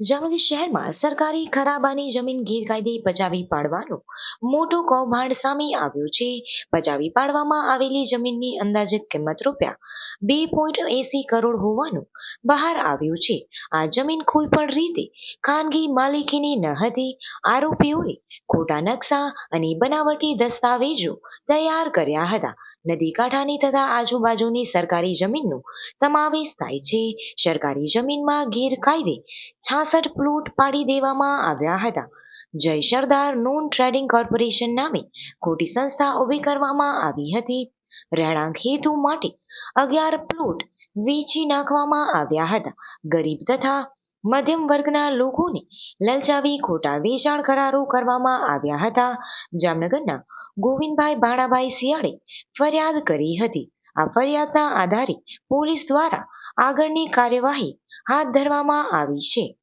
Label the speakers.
Speaker 1: જામનગર શહેરમાં સરકારી ખરાબાની જમીન ગેરકાયદે પચાવી પાડવાનો મોટો કૌભાંડ સામે આવ્યો છે. પચાવી પાડવામાં આવેલી જમીનની અંદાજિત કિંમત રૂપિયા બે પોઈન્ટ એસી કરોડ હોવાનું બહાર આવ્યું છે. આ જમીન કોઈ પણ રીતે ખાનગી માલિકીની ન હતી આરોપીઓએ ખોટા નકશા અને બનાવટી દસ્તાવેજો તૈયાર કર્યા હતા. નદી કાંઠાની તથા આજુબાજુની સરકારી જમીનનો સમાવેશ થાય છે. સરકારી જમીનમાં ગેરકાયદે છાસઠ પ્લોટ પાડી દેવામાં આવ્યા હતા. જય સરદાર નોન ટ્રેડિંગ કોર્પોરેશન નામે ખોટી સંસ્થા ઊભી કરવામાં આવી હતી. રહેણાંક હેતુ માટે અગિયાર પ્લોટ વેચી નાખવામાં આવ્યા હતા. ગરીબ તથા મધ્યમ વર્ગના લોકોને લલચાવી ખોટા વેચાણ કરારો કરવામાં આવ્યા હતા. જામનગરના ગોવિંદભાઈ ભાણાભાઈ શિયાળે ફરિયાદ કરી હતી. આ ફરિયાદના આધારે પોલીસ દ્વારા આગળની કાર્યવાહી હાથ ધરવામાં આવી છે.